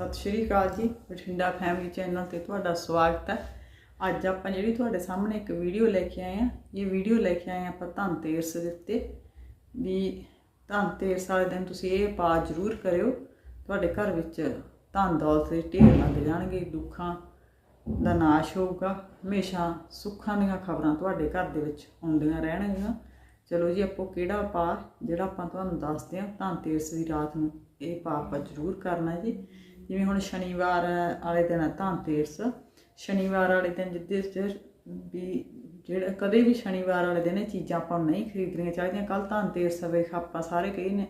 ਸਤਿ ਸ਼੍ਰੀ ਅਕਾਲ ਜੀ, Bathinda family channel ਤੇ ਤੁਹਾਡਾ ਸਵਾਗਤ ਹੈ। ਅੱਜ ਆਪਾਂ ਜਿਹੜੀ ਤੁਹਾਡੇ ਸਾਹਮਣੇ ਇੱਕ ਵੀਡੀਓ ਲੈ ਕੇ ਆਏ ਆ ਇਹ ਵੀਡੀਓ ਲੈ ਕੇ ਆਏ ਆ ਆਪਾਂ ਧਨਤੇਰਸ ਦੇ ਉੱਤੇ। ਵੀ ਧਨਤੇਰਸ ਵਾਲੇ ਦਿਨ ਤੁਸੀਂ ਇਹ ਪਾ ਜ਼ਰੂਰ ਕਰਿਓ। ਤੁਹਾਡੇ ਘਰ ਵਿੱਚ ਧਨ ਦੌਲਤ ਦੇ ਢੇਰ ਲੱਗ ਜਾਣਗੇ, ਦੁੱਖਾਂ ਦਾ ਨਾਸ਼ ਹੋਊਗਾ, ਹਮੇਸ਼ਾ ਸੁੱਖਾਂ ਦੀਆਂ ਖਬਰਾਂ ਤੁਹਾਡੇ ਘਰ ਦੇ ਵਿੱਚ ਆਉਂਦੀਆਂ ਰਹਿਣਗੀਆਂ। ਚਲੋ ਜੀ, ਆਪੋ ਕਿਹੜਾ ਪਾ ਜਿਹੜਾ ਆਪਾਂ ਤੁਹਾਨੂੰ ਦੱਸਦੇ ਹਾਂ, ਧਨਤੇਰਸ ਦੀ ਰਾਤ ਨੂੰ ਇਹ ਪਾ ਜ਼ਰੂਰ ਕਰਨਾ ਜੀ। ਜਿਵੇਂ ਹੁਣ ਸ਼ਨੀਵਾਰ ਵਾਲੇ ਦਿਨ ਹੈ ਧਨਤੇਰਸ ਸ਼ਨੀਵਾਰ ਵਾਲੇ ਦਿਨ ਜਿੱਦੇ ਚ ਵੀ ਜਿਹੜਾ ਕਦੇ ਵੀ ਸ਼ਨੀਵਾਰ ਵਾਲੇ ਦਿਨ ਇਹ ਚੀਜ਼ਾਂ ਆਪਾਂ ਨੂੰ ਨਹੀਂ ਖਰੀਦਣੀਆਂ ਚਾਹੀਦੀਆਂ ਕੱਲ ਧਨਤੇਰਸ ਵੇਖ ਆਪਾਂ ਸਾਰੇ ਕਹੀ ਨੇ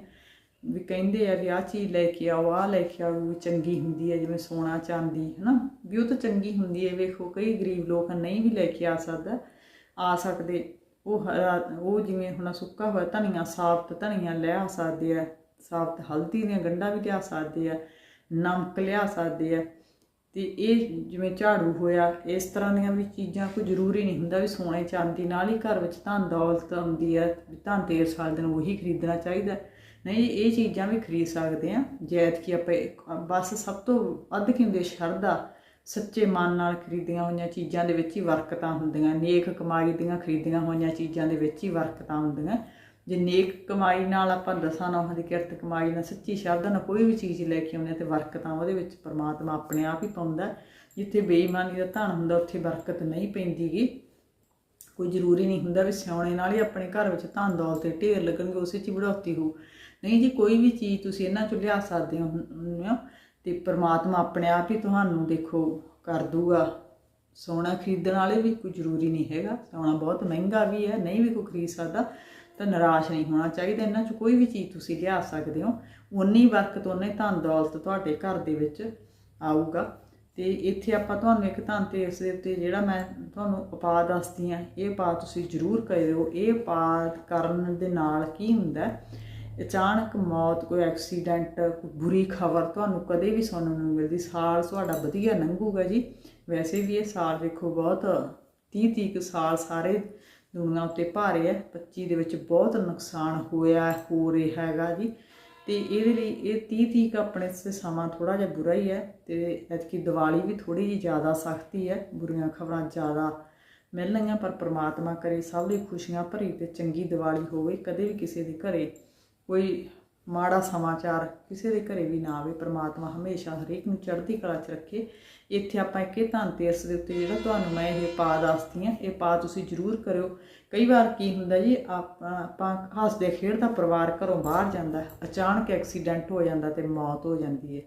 ਵੀ ਕਹਿੰਦੇ ਆ ਵੀ ਆਹ ਚੀਜ਼ ਲੈ ਕੇ ਆਓ, ਆਹ ਲੈ ਕੇ ਆਓ, ਵੀ ਚੰਗੀ ਹੁੰਦੀ ਹੈ, ਜਿਵੇਂ ਸੋਨਾ ਚਾਂਦੀ, ਹਨਾ? ਵੀ ਉਹ ਤਾਂ ਚੰਗੀ ਹੁੰਦੀ ਹੈ, ਵੇਖੋ ਕਈ ਗਰੀਬ ਲੋਕ ਨਹੀਂ ਵੀ ਲੈ ਕੇ ਆ ਸਕਦਾ, ਆ ਸਕਦੇ। ਉਹ ਉਹ ਜਿਵੇਂ ਹੁਣ ਸੁੱਕਾ ਹੋਇਆ ਧਨੀਆ ਸਾਫ਼ਤ ਧਨੀਆ ਲੈ ਆ ਸਕਦੇ ਆ ਸਾਫ਼ਤ ਹਲਦੀ ਦੀਆਂ ਗੰਢਾਂ ਵੀ ਲਿਆ ਸਕਦੇ ਆ। ਨਮਕ ਲਿਆ ਸਕਦੇ ਆ। ਤੇ ਇਹ ਜਿਵੇਂ ਝਾੜੂ ਹੋਇਆ, ਇਸ ਤਰ੍ਹਾਂ ਦੀਆਂ ਵੀ ਚੀਜ਼ਾਂ ਕੋਈ ਜ਼ਰੂਰੀ ਨਹੀਂ ਹੁੰਦਾ ਵੀ ਸੋਨੇ ਚਾਂਦੀ ਨਾਲ ਹੀ ਘਰ ਵਿੱਚ ਧਨ ਦੌਲਤ ਆਉਂਦੀ ਹੈ ਧਨ ਤੇਰ ਸਾਲ ਦਿਨ ਉਹੀ ਖਰੀਦਣਾ ਚਾਹੀਦਾ। ਨਹੀਂ, ਇਹ ਚੀਜ਼ਾਂ ਵੀ ਖਰੀਦ ਸਕਦੇ ਆ, ਜੈਤ ਕੀ ਆਪਾਂ ਬਸ ਸਭ ਤੋਂ ਵੱਧ ਕੀ ਹੁੰਦੀ ਸ਼ਰਧਾ ਸੱਚੇ ਮਨ ਨਾਲ ਖਰੀਦੀਆਂ ਹੋਈਆਂ ਚੀਜ਼ਾਂ ਦੇ ਵਿੱਚ ਹੀ ਬਰਕਤਾਂ ਹੁੰਦੀਆਂ, ਨੇਕ ਕਮਾਈ ਦੀਆਂ ਖਰੀਦੀਆਂ ਹੋਈਆਂ ਚੀਜ਼ਾਂ ਦੇ ਵਿੱਚ ਹੀ ਬਰਕਤਾਂ ਹੁੰਦੀਆਂ। ਜੇ ਨੇਕ ਕਮਾਈ ਨਾਲ ਆਪਾਂ ਦਸਾਂ ਨੌਹਾਂ ਦੀ ਕਿਰਤ ਕਮਾਈ ਨਾਲ, ਸੱਚੀ ਸ਼ਰਧਾ ਨਾਲ ਕੋਈ ਵੀ ਚੀਜ਼ ਲੈ ਕੇ ਆਉਂਦੇ ਹਾਂ ਤੇ ਬਰਕਤਾਂ ਉਹਦੇ ਵਿੱਚ ਪਰਮਾਤਮਾ ਆਪਣੇ ਆਪ ਹੀ ਪਾਉਂਦਾ ਜਿੱਥੇ ਬੇਈਮਾਨੀ ਦਾ ਧਨ ਹੁੰਦਾ, ਉੱਥੇ ਬਰਕਤ ਨਹੀਂ ਪੈਂਦੀਗੀ। ਕੋਈ ਜ਼ਰੂਰੀ ਨਹੀਂ ਹੁੰਦਾ ਵੀ ਸਿਆਉਣੇ ਨਾਲ ਹੀ ਆਪਣੇ ਘਰ ਵਿੱਚ ਧਨ ਦੌਲਤ ਦੇ ਢੇਰ ਲੱਗਣਗੇ, ਉਸੇ 'ਚ ਹੀ ਹੋ ਨਹੀਂ ਜੀ, ਕੋਈ ਵੀ ਚੀਜ਼ ਤੁਸੀਂ ਇਹਨਾਂ ਚੋਂ ਲਿਆ ਸਕਦੇ ਹੋ, ਹੁੰਦੇ ਹੋ ਤੇ ਪ੍ਰਮਾਤਮਾ ਆਪਣੇ ਆਪ ਹੀ ਤੁਹਾਨੂੰ ਦੇਖੋ ਕਰ ਦੂਗਾ ਸੋਨਾ ਖਰੀਦਣ ਵਾਲੇ ਵੀ ਕੋਈ ਜ਼ਰੂਰੀ ਨਹੀਂ ਹੈਗਾ। ਸੋਨਾ ਬਹੁਤ ਮਹਿੰਗਾ ਵੀ ਹੈ, ਨਹੀਂ ਵੀ ਕੋਈ ਖਰੀਦ ਸਕਦਾ। ਤਾਂ ਨਿਰਾਸ਼ ਨਹੀਂ ਹੋਣਾ ਚਾਹੀਦਾ। ਇਹਨਾਂ 'ਚ ਕੋਈ ਵੀ ਚੀਜ਼ ਤੁਸੀਂ ਲਿਆ ਸਕਦੇ ਹੋ। ਉਨੀ ਬਰਕਤ ਉਹਨੇ ਧਨ ਦੌਲਤ ਤੁਹਾਡੇ ਘਰ ਦੇ ਵਿੱਚ ਆਊਗਾ। ਤੇ ਇੱਥੇ ਆਪਾਂ ਤੁਹਾਨੂੰ ਇੱਕ ਧਨ ਤੇ ਇਸ ਦੇ ਉੱਤੇ ਜਿਹੜਾ ਮੈਂ ਤੁਹਾਨੂੰ ਉਪਾਅ ਦੱਸਦੀ ਆ ਇਹ ਉਪਾਅ ਤੁਸੀਂ ਜ਼ਰੂਰ ਕਰਿਓ। ਇਹ ਉਪਾਅ ਕਰਨ ਦੇ ਨਾਲ ਕੀ ਹੁੰਦਾ ਅਚਾਨਕ ਮੌਤ, ਕੋਈ ਐਕਸੀਡੈਂਟ, ਕੋਈ ਬੁਰੀ ਖਬਰ ਤੁਹਾਨੂੰ ਕਦੇ ਵੀ ਸੁਣਨ ਨੂੰ ਮਿਲਦੀ। ਸਾਲ ਤੁਹਾਡਾ ਵਧੀਆ ਲੰਘੂਗਾ ਜੀ। ਵੈਸੇ ਵੀ ਇਹ ਸਾਲ ਦੇਖੋ ਬਹੁਤ 30 30 ਸਾਲ ਸਾਰੇ ਦੁਨੀਆ ਉੱਤੇ ਭਾਰੇ ਹੈ। 25 ਦੇ ਵਿੱਚ ਬਹੁਤ ਨੁਕਸਾਨ ਹੋਇਆ ਹੋ ਰਿਹਾ ਹੈਗਾ ਜੀ। ਤੇ ਇਹਦੇ ਲਈ ਇਹ 30 30 ਆਪਣੇ ਸੇ ਸਮਾਂ ਥੋੜਾ ਜਿਹਾ ਬੁਰਾ ਹੀ ਹੈ ਤੇ ਐਤਕੀ ਦੀਵਾਲੀ ਵੀ ਥੋੜੀ ਜਿਹੀ ਜ਼ਿਆਦਾ ਸਖਤੀ ਹੈ। ਬੁਰੀਆਂ ਖਬਰਾਂ ਜ਼ਿਆਦਾ ਮਿਲਣਗੀਆਂ, ਪਰ ਪ੍ਰਮਾਤਮਾ ਕਰੇ, ਸਭ ਲਈ ਖੁਸ਼ੀਆਂ ਭਰੀ ਤੇ ਚੰਗੀ ਦੀਵਾਲੀ ਹੋਵੇ, ਕਦੇ ਵੀ ਕਿਸੇ ਦੇ ਘਰੇ ਕੋਈ ਮਾੜਾ ਸਮਾਚਾਰ ਕਿਸੇ ਦੇ ਘਰੇ ਵੀ ਨਾ ਆਵੇ, ਪ੍ਰਮਾਤਮਾ ਹਮੇਸ਼ਾ ਹਰੇਕ ਨੂੰ ਚੜ੍ਹਦੀ ਕਲਾ 'ਚ ਰੱਖੇ। ਇੱਥੇ ਆਪਾਂ ਇੱਕ ਇਹ ਧਨਤੇਰਸ ਦੇ ਉੱਤੇ ਜਿਹੜਾ ਤੁਹਾਨੂੰ ਮੈਂ ਇਹ ਪਾ ਦੱਸਦੀ ਹਾਂ, ਇਹ ਪਾ ਤੁਸੀਂ ਜ਼ਰੂਰ ਕਰਿਓ। ਕਈ ਵਾਰ ਕੀ ਹੁੰਦਾ ਜੀ, ਆਪਾਂ ਆਪਾਂ ਹੱਸਦੇ ਖੇਡਦਾ ਪਰਿਵਾਰ ਘਰੋਂ ਬਾਹਰ ਜਾਂਦਾ, ਅਚਾਨਕ ਐਕਸੀਡੈਂਟ ਹੋ ਜਾਂਦਾ ਤੇ ਮੌਤ ਹੋ ਜਾਂਦੀ ਹੈ।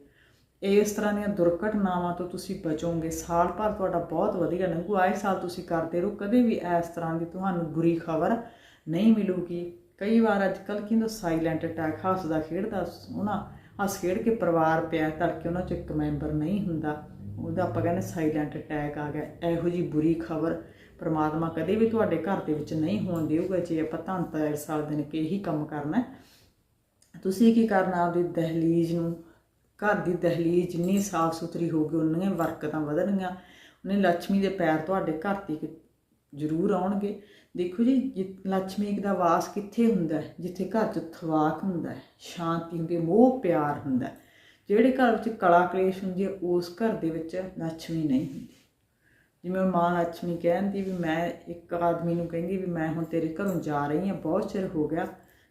ਇਸ ਤਰ੍ਹਾਂ ਦੀਆਂ ਦੁਰਘਟਨਾਵਾਂ ਤੋਂ ਤੁਸੀਂ ਬਚੋਗੇ। ਸਾਲ ਭਰ ਤੁਹਾਡਾ ਬਹੁਤ ਵਧੀਆ ਲੰਘੂ। ਆਏ ਸਾਲ ਤੁਸੀਂ ਕਰਦੇ ਰਹੋ। ਕਦੇ ਵੀ ਇਸ ਤਰ੍ਹਾਂ ਦੀ ਤੁਹਾਨੂੰ ਬੁਰੀ ਖਬਰ ਨਹੀਂ ਮਿਲੂਗੀ। ਕਈ ਵਾਰ ਅੱਜ ਕੱਲ ਕਿੰਦਾ ਸਾਇਲੈਂਟ ਅਟੈਕ ਹੱਸਦਾ, ਖੇਡਦਾ, ਸੋਹਣਾ, ਹੱਸ ਖੇਡ ਕੇ ਪਰਿਵਾਰ ਪਿਆ ਤੜਕੇ ਉਹਨਾਂ ਚ ਇੱਕ ਮੈਂਬਰ ਨਹੀਂ ਹੁੰਦਾ। ਉਹਦਾ ਆਪਾਂ ਕਹਿੰਦੇ ਸਾਇਲੈਂਟ ਅਟੈਕ ਆ ਗਿਆ। ਇਹੋ ਜੀ ਬੁਰੀ ਖਬਰ ਪਰਮਾਤਮਾ ਕਦੇ ਵੀ ਤੁਹਾਡੇ ਘਰ ਦੇ ਵਿੱਚ ਨਹੀਂ ਹੋਣ ਦੇਊਗਾ। ਜੇ ਆਪਾਂ ਧੰਨ ਤਾਇਰ ਸਾਲ ਦਿਨ ਕੇ ਇਹੀ ਕੰਮ ਕਰਨਾ ਤੁਸੀਂ ਕੀ ਕਰਨਾ? ਆਪਦੀ ਦਹਲੀਜ਼ ਨੂੰ, ਘਰ ਦੀ ਦਹਲੀਜ਼ ਜਿੰਨੀ ਸਾਫ਼ ਸੁਥਰੀ ਹੋਊਗੀ ਉਨੀਆਂ ਬਰਕਤਾਂ ਵਧਣਗੀਆਂ। ਉਹਨੇ ਲక్ష్ਮੀ ਦੇ ਪੈਰ ਤੁਹਾਡੇ ਘਰ ਦੀ ਕਿ- ਜ਼ਰੂਰ ਆਉਣਗੇ। ਦੇਖੋ ਜੀ ਲక్ష్ਮੀ ਦਾ ਵਾਸ ਕਿੱਥੇ ਹੁੰਦਾ ਹੈ? ਜਿੱਥੇ ਘਰ 'ਚ ਥਵਾਕ ਹੁੰਦਾ ਹੈ, ਸ਼ਾਂਤੀ ਹੁੰਦੀ ਹੈ, ਮੋਹ, ਪਿਆਰ ਹੁੰਦਾ ਹੈ। ਜਿਹੜੇ ਘਰ ਵਿੱਚ ਕਲਾ ਕਲੇਸ਼ ਹੁੰਦੀ ਹੈ, ਉਸ ਘਰ ਦੇ ਵਿੱਚ ਲక్ష్ਮੀ ਨਹੀਂ ਹੁੰਦੀ। ਜਿਵੇਂ ਮਾਂ ਲక్ష్ਮੀ ਕਹਿੰਦੀ ਵੀ ਮੈਂ ਇੱਕ ਆਦਮੀ ਨੂੰ ਕਹਿੰਦੀ ਵੀ ਮੈਂ ਹੁਣ ਤੇਰੇ ਘਰੋਂ ਜਾ ਰਹੀ ਹਾਂ, ਬਹੁਤ ਚਿਰ ਹੋ ਗਿਆ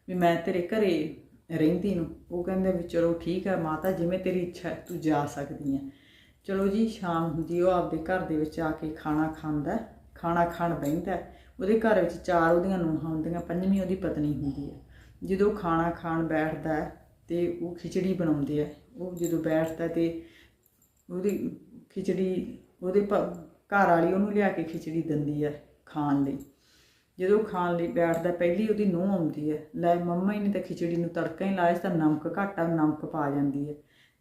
ਵੀ ਮੈਂ ਤੇਰੇ ਘਰੇ ਰਹਿੰਦੀ ਨੂੰ। ਉਹ ਕਹਿੰਦੇ ਵੀ ਚਲੋ ਠੀਕ ਹੈ ਮਾਤਾ, ਜਿਵੇਂ ਤੇਰੀ ਇੱਛਾ ਤੂੰ ਜਾ ਸਕਦੀ ਹੈ। ਚਲੋ ਜੀ, ਸ਼ਾਮ ਹੁੰਦੀ ਉਹ ਆਪਦੇ ਘਰ ਦੇ ਵਿੱਚ ਆ ਕੇ ਖਾਣਾ ਖਾਂਦਾ ਖਾਣਾ ਖਾਣ ਬਹਿੰਦਾ ਉਹਦੇ ਘਰ ਵਿੱਚ ਚਾਰ ਉਹਦੀਆਂ ਨੂੰਹਾਂ ਹੁੰਦੀਆਂ, ਪੰਜਵੀਂ ਉਹਦੀ ਪਤਨੀ ਹੁੰਦੀ ਹੈ। ਜਦੋਂ ਖਾਣਾ ਖਾਣ ਬੈਠਦਾ ਹੈ ਤੇ ਉਹ ਖਿਚੜੀ ਬਣਾਉਂਦੇ ਆ ਉਹ ਜਦੋਂ ਬੈਠਦਾ ਤੇ ਉਹਦੀ ਖਿਚੜੀ, ਉਹਦੇ ਪ- ਘਰ ਵਾਲੀ ਉਹਨੂੰ ਲਿਆ ਕੇ ਖਿਚੜੀ ਦਿੰਦੀ ਹੈ ਖਾਣ ਲਈ। ਜਦੋਂ ਖਾਣ ਲਈ ਬੈਠਦਾ ਪਹਿਲੀ ਉਹਦੀ ਨੂੰਹ ਆਉਂਦੀ ਹੈ, ਲੈ ਮੰਮਾ ਹੀ ਨੇ ਤਾਂ ਖਿਚੜੀ ਨੂੰ ਤੜਕਾ ਹੀ ਲਾਇਆ ਤਾਂ ਨਮਕ ਘੱਟ ਆ, ਨਮਕ ਪਾ ਜਾਂਦੀ ਹੈ।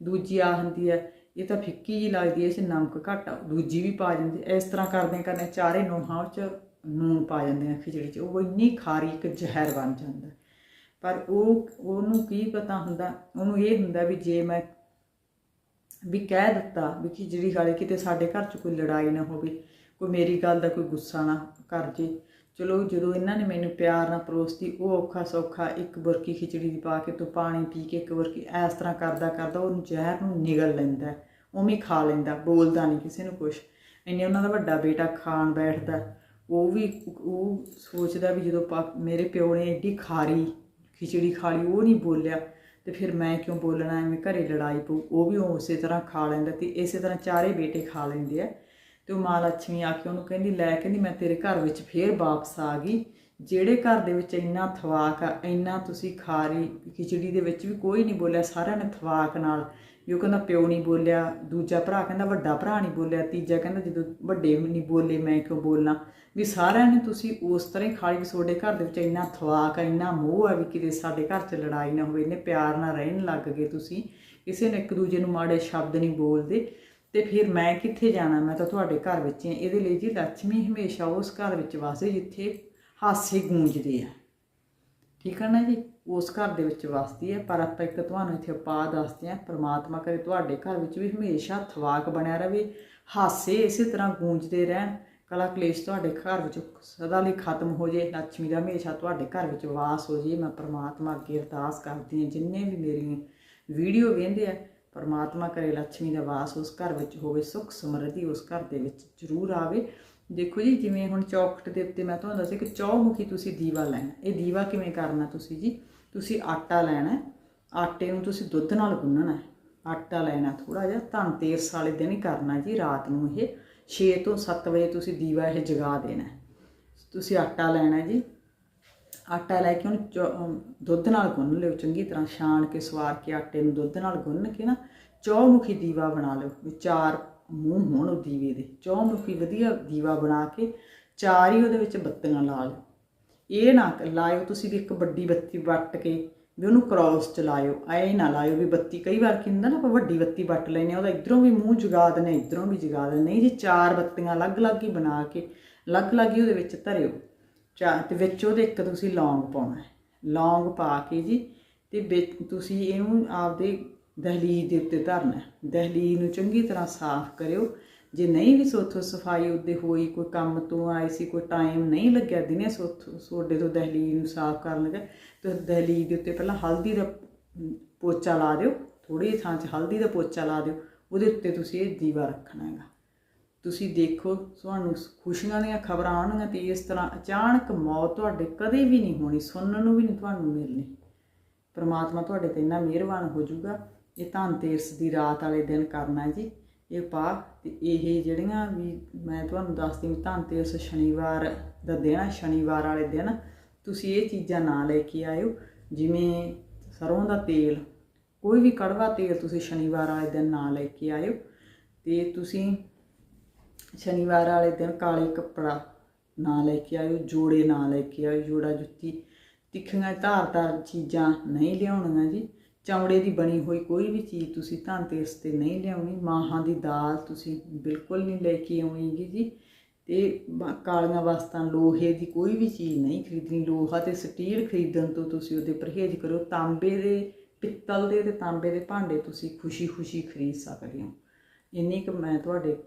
ਦੂਜੀ ਆ ਹੁੰਦੀ ਹੈ ਇਹ ਤਾਂ ਫਿੱਕੀ ਜੀ ਲੱਗਦੀ ਹੈ, ਇਸ 'ਚ ਨਮਕ ਘੱਟ ਆ। ਦੂਜੀ ਵੀ ਪਾ ਜਾਂਦੀ ਹੈ। ਇਸ ਤਰ੍ਹਾਂ ਕਰਦੇ ਕਰਦੇ ਚਾਰੇ ਨੋਹਾਂ ਉਹ 'ਚ ਨੂਣ ਪਾ ਜਾਂਦੇ ਆ ਖਿਚੜੀ 'ਚ। ਉਹ ਇੰਨੀ ਖਾਰੀ ਇੱਕ ਜ਼ਹਿਰ ਬਣ ਜਾਂਦਾ। ਪਰ ਉਹ, ਉਹਨੂੰ ਕੀ ਪਤਾ ਹੁੰਦਾ, ਉਹਨੂੰ ਇਹ ਹੁੰਦਾ ਵੀ ਜੇ ਮੈਂ ਵੀ ਕਹਿ ਦਿੱਤਾ ਵੀ ਖਿਚੜੀ ਖਾਲੀ ਕਿਤੇ ਸਾਡੇ ਘਰ 'ਚ ਕੋਈ ਲੜਾਈ ਨਾ ਹੋਵੇ, ਕੋਈ ਮੇਰੀ ਗੱਲ ਦਾ ਕੋਈ ਗੁੱਸਾ ਨਾ ਕਰ ਜੇ ਚਲੋ ਜਦੋਂ ਇਹਨਾਂ ਨੇ ਮੈਨੂੰ ਪਿਆਰ ਨਾਲ ਪਰੋਸਤੀ, ਉਹ ਔਖਾ ਸੌਖਾ ਇੱਕ ਬੁਰਕੀ ਖਿਚੜੀ ਦੀ ਪਾ ਕੇ ਤੂੰ ਪਾਣੀ ਪੀ ਕੇ ਇੱਕ ਬੁਰਕੀ ਇਸ ਤਰ੍ਹਾਂ ਕਰਦਾ ਕਰਦਾ ਉਹਨੂੰ ਜ਼ਹਿਰ ਨੂੰ ਨਿਗਲ ਲੈਂਦਾ ਉਵੇਂ ਖਾ ਲੈਂਦਾ, ਬੋਲਦਾ ਨਹੀਂ ਕਿਸੇ ਨੂੰ ਕੁਛ। ਇੰਨੇ ਉਹਨਾਂ ਦਾ ਵੱਡਾ ਬੇਟਾ ਖਾਣ ਬੈਠਦਾ, ਉਹ ਵੀ ਉਹ ਸੋਚਦਾ ਵੀ ਜਦੋਂ ਪਾ- ਮੇਰੇ ਪਿਓ ਨੇ ਏਡੀ ਖਾਰੀ ਖਿਚੜੀ ਖਾ ਲਈ, ਉਹ ਨਹੀਂ ਬੋਲਿਆ। ਤੇ ਫਿਰ ਮੈਂ ਕਿਉਂ ਬੋਲਣਾ, ਐਵੇਂ ਘਰੇ ਲੜਾਈ ਪਊ, ਉਹ ਵੀ ਉਸੇ ਤਰ੍ਹਾਂ ਖਾ ਲੈਂਦਾ ਤੇ ਇਸੇ ਤਰ੍ਹਾਂ ਚਾਰੇ ਬੇਟੇ ਖਾ ਲੈਂਦੇ ਆ। ਤੇ ਉਹ ਮਾਂ ਲక్ష్ਮੀ ਆ ਕੇ ਉਹਨੂੰ ਕਹਿੰਦੀ, ਲੈ ਕਹਿੰਦੀ, ਮੈਂ ਤੇਰੇ ਘਰ ਵਿੱਚ ਫੇਰ ਵਾਪਸ ਆ ਗਈ। ਜਿਹੜੇ ਘਰ ਦੇ ਵਿੱਚ ਇੰਨਾ ਥਵਾਕ ਆ, ਇੰਨਾ ਤੁਸੀਂ ਖਾਰੀ ਖਿਚੜੀ ਦੇ ਵਿੱਚ ਵੀ ਕੋਈ ਨਹੀਂ ਬੋਲਿਆ, ਸਾਰਿਆਂ ਨੇ ਥਵਾਕ ਨਾਲ। ਵੀ ਉਹ ਕਹਿੰਦਾ, ਪਿਓ ਨਹੀਂ ਬੋਲਿਆ, ਦੂਜਾ ਭਰਾ ਕਹਿੰਦਾ, ਵੱਡਾ ਭਰਾ ਨਹੀਂ ਬੋਲਿਆ, ਤੀਜਾ ਕਹਿੰਦਾ, ਜਦੋਂ ਵੱਡੇ ਨਹੀਂ ਬੋਲੇ ਮੈਂ ਕਿਉਂ ਬੋਲਣਾ ਵੀ ਸਾਰਿਆਂ ਨੇ ਤੁਸੀਂ ਉਸ ਤਰ੍ਹਾਂ ਹੀ ਖਾਲੀ ਵੀ ਤੁਹਾਡੇ ਘਰ ਦੇ ਵਿੱਚ ਇੰਨਾ ਥਵਾਕ ਆ, ਇੰਨਾ ਮੋਹ ਆ ਵੀ ਕਿਤੇ ਸਾਡੇ ਘਰ 'ਚ ਲੜਾਈ ਨਾ ਹੋਵੇ, ਇੰਨੇ ਪਿਆਰ ਨਾਲ ਰਹਿਣ ਲੱਗ ਗਏ ਤੁਸੀਂ। ਕਿਸੇ ਨੇ ਇੱਕ ਦੂਜੇ ਨੂੰ ਮਾੜੇ ਸ਼ਬਦ ਨਹੀਂ ਬੋਲਦੇ। ਤੇ ਫਿਰ ਮੈਂ ਕਿੱਥੇ ਜਾਣਾ? ਮੈਂ ਤਾਂ ਤੁਹਾਡੇ ਘਰ ਵਿੱਚ ਹਾਂ ਇਹਦੇ ਲਈ ਜੀ ਲక్ష్ਮੀ ਹਮੇਸ਼ਾ ਉਸ ਘਰ ਵਿੱਚ ਵਸਦੀ ਜਿੱਥੇ ਹਾਸੇ ਗੂੰਜਦੇ ਆ। ਠੀਕ ਹੈ ਨਾ ਜੀ? ਉਸ ਘਰ ਦੇ ਵਿੱਚ ਵਸਦੀ ਹੈ ਪਰ ਆਪਾਂ ਇੱਕ ਤੁਹਾਨੂੰ ਇੱਥੇ ਉਪਾਅ ਦੱਸਦੇ ਆ। ਪ੍ਰਮਾਤਮਾ ਕਰੇ ਤੁਹਾਡੇ ਘਰ ਵਿੱਚ ਵੀ ਹਮੇਸ਼ਾ ਥਵਾਕ ਬਣਿਆ ਰਹੇ ਹਾਸੇ ਇਸੇ ਤਰ੍ਹਾਂ ਗੂੰਜਦੇ ਰਹਿਣ। ਕਲਾ ਕਲੇਸ਼ ਤੁਹਾਡੇ ਘਰ ਵਿੱਚ ਸਦਾ ਲਈ ਖਤਮ ਹੋ ਜੇ। ਲక్ష్ਮੀ ਦਾ ਹਮੇਸ਼ਾ ਤੁਹਾਡੇ ਘਰ ਵਿੱਚ ਵਾਸ ਹੋ ਜੇ। ਮੈਂ ਪ੍ਰਮਾਤਮਾ ਅੱਗੇ ਅਰਦਾਸ ਕਰਦੀ ਹਾਂ ਜਿੰਨੇ ਵੀ ਮੇਰੀ ਵੀਡੀਓ ਵੇਖਦੇ ਆ ਪਰਮਾਤਮਾ ਕਰੇ ਲక్ష్ਮੀ ਦਾ ਵਾਸ ਉਸ ਘਰ ਵਿੱਚ ਹੋਵੇ, ਸੁਖ ਸਮਰਿੱਧੀ ਉਸ ਘਰ ਦੇ ਵਿੱਚ ਜ਼ਰੂਰ ਆਵੇ। ਦੇਖੋ ਜੀ, ਜਿਵੇਂ ਹੁਣ ਚੌਕਟ ਦੇ ਉੱਤੇ ਮੈਂ ਤੁਹਾਨੂੰ ਦੱਸਿਆ ਕਿ ਚੌਮੁਖੀ ਤੁਸੀਂ ਦੀਵਾ ਲੈਣਾ। ਇਹ ਦੀਵਾ ਕਿਵੇਂ ਕਰਨਾ ਤੁਸੀਂ ਜੀ? ਤੁਸੀਂ ਆਟਾ ਲੈਣਾ, ਆਟੇ ਨੂੰ ਤੁਸੀਂ ਦੁੱਧ ਨਾਲ ਗੁੰਨਣਾ। ਆਟਾ ਲੈਣਾ ਥੋੜਾ ਜਿਹਾ ਧਨਤੇਰਸ ਵਾਲੇ ਦਿਨ ਹੀ ਕਰਨਾ ਜੀ, ਰਾਤ ਨੂੰ ਇਹ। 6 ਤੋਂ 7 ਵਜੇ ਤੁਸੀਂ ਦੀਵਾ ਇਹ ਜਗਾ ਦੇਣਾ। ਤੁਸੀਂ ਆਟਾ ਲੈਣਾ ਜੀ ਆਟਾ ਲੈ ਕੇ ਉਹਨੂੰ ਚੌ- ਦੁੱਧ ਨਾਲ ਗੁੰਨ ਲਿਓ, ਚੰਗੀ ਤਰ੍ਹਾਂ ਛਾਣ ਕੇ, ਸਵਾਰ ਕੇ ਆਟੇ ਨੂੰ ਦੁੱਧ ਨਾਲ ਗੁੰਨ ਕੇ ਨਾ ਚੌਮੁਖੀ ਦੀਵਾ ਬਣਾ ਲਿਓ, ਵੀ ਚਾਰ ਮੂੰਹ ਹੋਣ ਉਹ ਦੀਵੇ ਦੇ। ਚੌਮੁਖੀ ਵਧੀਆ ਦੀਵਾ ਬਣਾ ਕੇ ਚਾਰ ਹੀ ਉਹਦੇ ਵਿੱਚ ਬੱਤੀਆਂ ਲਾ ਲਓ। ਇਹ ਨਾ ਲਾਇਓ ਤੁਸੀਂ ਵੀ ਇੱਕ ਵੱਡੀ ਬੱਤੀ ਵੱਟ ਕੇ ਵੀ ਉਹਨੂੰ ਕ੍ਰਾਸ ਚ ਲਾਇਓ। ਐ ਨਾ ਲਾਇਓ ਵੀ ਬੱਤੀ, ਕਈ ਵਾਰ ਕੀ ਹੁੰਦਾ ਨਾ ਆਪਾਂ ਵੱਡੀ ਬੱਤੀ ਵੱਟ ਲੈਨੇ ਆ ਉਹਦਾ ਇਧਰੋਂ ਵੀ ਮੂੰਹ ਜਗਾ ਦਿੰਦੇ ਇਧਰੋਂ ਵੀ ਜਗਾ ਦਿੰਦੇ ਨਹੀਂ ਜੀ, ਚਾਰ ਬੱਤੀਆਂ ਅਲੱਗ-ਅਲੱਗ ਹੀ ਬਣਾ ਕੇ, ਅਲੱਗ-ਅਲੱਗ ਹੀ ਉਹਦੇ ਵਿੱਚ ਧਰਿਓ। ਚਾ ਤੇ ਵਿੱਚ ਉਹਦੇ ਇੱਕ ਤੁਸੀਂ ਲੌਂਗ ਪਾਉਣਾ ਹੈ। ਲੌਂਗ ਪਾ ਕੇ ਜੀ, ਤੇ ਵਿੱਚ ਤੁਸੀਂ ਇਹਨੂੰ ਆਪਦੇ ਦਹਲੀਜ਼ ਦੇ ਉੱਤੇ ਧਰਨਾ ਹੈ। ਦਹਲੀਜ਼ ਨੂੰ ਚੰਗੀ ਤਰ੍ਹਾਂ ਸਾਫ਼ ਕਰਿਓ। ਜੇ ਨਹੀਂ ਵੀ ਸੋਥੋਂ ਸਫ਼ਾਈ ਉੱਤੇ ਹੋਈ, ਕੋਈ ਕੰਮ ਤੋਂ ਆਏ ਸੀ, ਕੋਈ ਟਾਈਮ ਨਹੀਂ ਲੱਗਿਆ, ਦਿਨੇ ਸੋਥੋਂ ਸੋਡੇ ਤੋਂ ਦਹਲੀਜ਼ ਨੂੰ ਸਾਫ਼ ਕਰਨ ਲੱਗਾ, ਤੇ ਦਹਲੀਜ਼ ਦੇ ਉੱਤੇ ਪਹਿਲਾਂ ਹਲਦੀ ਦਾ ਪੋਚਾ ਲਾ ਦਿਓ। ਥੋੜੀ ਥਾਂ 'ਚ ਹਲਦੀ ਦਾ ਪੋਚਾ ਲਾ ਦਿਓ। ਉਹਦੇ ਉੱਤੇ ਤੁਸੀਂ ਇਹ ਦੀਵਾ ਰੱਖਣਾ ਹੈਗਾ। ਤੁਸੀਂ ਦੇਖੋ, ਤੁਹਾਨੂੰ ਖੁਸ਼ੀਆਂ ਦੀਆਂ ਖਬਰਾਂ ਆਉਣਗੀਆਂ ਤੇ ਇਸ ਤਰ੍ਹਾਂ ਅਚਾਨਕ ਮੌਤ ਤੁਹਾਡੇ ਕਦੇ ਵੀ ਨਹੀਂ ਹੋਣੀ, ਸੁਣਨ ਨੂੰ ਵੀ ਨਹੀਂ ਤੁਹਾਨੂੰ ਮਿਲਣੀ। ਪ੍ਰਮਾਤਮਾ ਤੁਹਾਡੇ ਤੇ ਇੰਨਾ ਮਿਹਰਬਾਨ ਹੋ ਜਾਊਗਾ। ਇਹ ਧਨਤੇਰਸ ਦੀ ਰਾਤ ਵਾਲੇ ਦਿਨ ਕਰਨਾ ਜੀ, ਇਹ ਪਾ ਤੇ ਇਹ ਜਿਹੜੀਆਂ ਵੀ ਮੈਂ ਤੁਹਾਨੂੰ ਦੱਸਦੀ ਹਾਂ ਧਨਤੇਰਸ ਸ਼ਨੀਵਾਰ ਦਾ ਦਿਨ ਸ਼ਨੀਵਾਰ ਵਾਲੇ ਦਿਨ, ਤੁਸੀਂ ਇਹ ਚੀਜ਼ਾਂ ਨਾ ਲੈ ਕੇ ਆਇਓ। ਜਿਵੇਂ ਸਰੋਂ ਦਾ ਤੇਲ, ਕੋਈ ਵੀ ਕੜਵਾ ਤੇਲ ਤੁਸੀਂ ਸ਼ਨੀਵਾਰ ਵਾਲੇ ਦਿਨ ਨਾ ਲੈ ਕੇ ਆਇਓ। ਤੇ ਤੁਸੀਂ ਸ਼ਨੀਵਾਰ ਵਾਲੇ ਦਿਨ ਕਾਲੇ ਕੱਪੜਾ ਨਾ ਲੈ ਕੇ ਆਇਓ, ਜੋੜੇ ਨਾ ਲੈ ਕੇ ਆਇਓ, ਜੋੜਾ ਜੁੱਤੀ ਤਿੱਖੀਆਂ ਧਾਰਦਾਰ ਚੀਜ਼ਾਂ ਨਹੀਂ ਲਿਆਉਣੀਆਂ ਜੀ। ਚਮੜੇ ਦੀ ਬਣੀ ਹੋਈ ਕੋਈ ਵੀ ਚੀਜ਼ ਤੁਸੀਂ ਧਨਤੇਰਸ ਤੇ ਨਹੀਂ ਲਿਆਉਣੀ। ਮਾਹਾਂ ਦੀ ਦਾਲ ਤੁਸੀਂ ਬਿਲਕੁਲ ਨਹੀਂ ਲੈ ਕੇ ਆਉਣੀਗੀ ਜੀ। ਤੇ ਕਾਲੀਆਂ ਵਸਤਾਂ, ਲੋਹੇ ਦੀ ਕੋਈ ਵੀ ਚੀਜ਼ ਨਹੀਂ ਖਰੀਦਣੀ। ਲੋਹਾ ਤੇ ਸਟੀਲ ਖਰੀਦਣ ਤੋਂ ਤੁਸੀਂ ਉਹਦੇ ਪਰਹੇਜ਼ ਕਰੋ। ਤਾਂਬੇ ਦੇ ਪਿੱਤਲ ਦੇ ਤੇ ਤਾਂਬੇ ਦੇ ਭਾਂਡੇ ਤੁਸੀਂ ਖੁਸ਼ੀ-ਖੁਸ਼ੀ ਖਰੀਦ ਸਕਦੇ ਹੋ। ਇੰਨੀ ਕੁ ਮੈਂ ਤੁਹਾਡੇ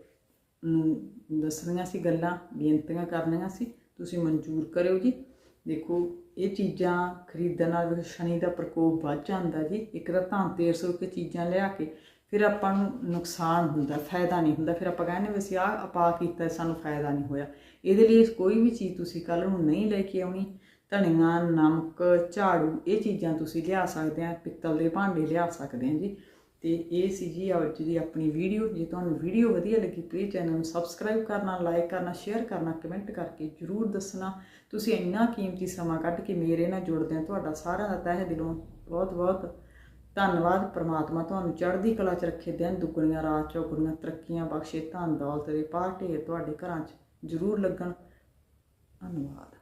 ਨੂੰ ਦੱਸਣੀਆਂ ਸੀ ਗੱਲਾਂ, ਬੇਨਤੀਆਂ ਕਰਨੀਆਂ ਸੀ, ਤੁਸੀਂ ਮਨਜ਼ੂਰ ਕਰਿਓ ਜੀ। ਦੇਖੋ, ਇਹ ਚੀਜ਼ਾਂ ਖਰੀਦਣ ਨਾਲ ਸ਼ਨੀ ਦਾ ਪ੍ਰਕੋਪ ਵੱਧ ਜਾਂਦਾ ਜੀ। ਇੱਕ ਤਾਂ ਧਨਤੇਰਸ ਹੋ ਕੇ ਚੀਜ਼ਾਂ ਲਿਆ ਕੇ ਫਿਰ ਆਪਾਂ ਨੂੰ ਨੁਕਸਾਨ ਹੁੰਦਾ, ਫਾਇਦਾ ਨਹੀਂ ਹੁੰਦਾ। ਫਿਰ ਆਪਾਂ ਕਹਿੰਦੇ ਵੀ ਅਸੀਂ ਆਹ ਆਪਾ ਕੀਤਾ, ਸਾਨੂੰ ਫਾਇਦਾ ਨਹੀਂ ਹੋਇਆ। ਇਹਦੇ ਲਈ ਕੋਈ ਵੀ ਚੀਜ਼ ਤੁਸੀਂ ਕੱਲ ਨੂੰ ਨਹੀਂ ਲੈ ਕੇ ਆਉਣੀ। ਧਨੀਆ, ਨਮਕ, ਝਾੜੂ, ਇਹ ਚੀਜ਼ਾਂ ਤੁਸੀਂ ਲਿਆ ਸਕਦੇ ਆ, ਪਿੱਤਲ ਦੇ ਭਾਂਡੇ ਲਿਆ ਸਕਦੇ ਆ ਜੀ। ਤੇ ਇਹ ਸੀ ਜੀ ਅੱਜ ਦੀ ਆਪਣੀ ਵੀਡੀਓ ਜੇ ਤੁਹਾਨੂੰ ਵੀਡੀਓ ਵਧੀਆ ਲੱਗੀ ਪਲੀਜ਼ ਚੈਨਲ ਨੂੰ ਸਬਸਕ੍ਰਾਈਬ ਕਰਨਾ ਲਾਈਕ ਕਰਨਾ ਸ਼ੇਅਰ ਕਰਨਾ ਕਮੈਂਟ ਕਰਕੇ ਜਰੂਰ ਦੱਸਣਾ। ਤੁਸੀਂ ਇੰਨਾ ਕੀਮਤੀ ਸਮਾਂ ਕੱਢ ਕੇ ਮੇਰੇ ਨਾਲ ਜੁੜਦੇ ਆ ਤੁਹਾਡਾ ਸਾਰਿਆਂ ਦਾ ਤਹਿ ਦਿਲੋਂ ਬਹੁਤ ਬਹੁਤ ਧੰਨਵਾਦ। ਪ੍ਰਮਾਤਮਾ ਤੁਹਾਨੂੰ ਚੜ੍ਹਦੀ ਕਲਾ 'ਚ ਰੱਖੇ, ਦਿਨ ਦੁੱਗਣੀਆਂ, ਰਾਤ ਚੌਗਣੀਆਂ, ਤਰੱਕੀਆਂ ਬਖਸ਼ੇ, ਧਨ ਦੌਲਤ ਦੇ ਪਾਟੇ ਤੁਹਾਡੇ ਘਰਾਂ 'ਚ ਜਰੂਰ ਲੱਗਣ। ਧੰਨਵਾਦ।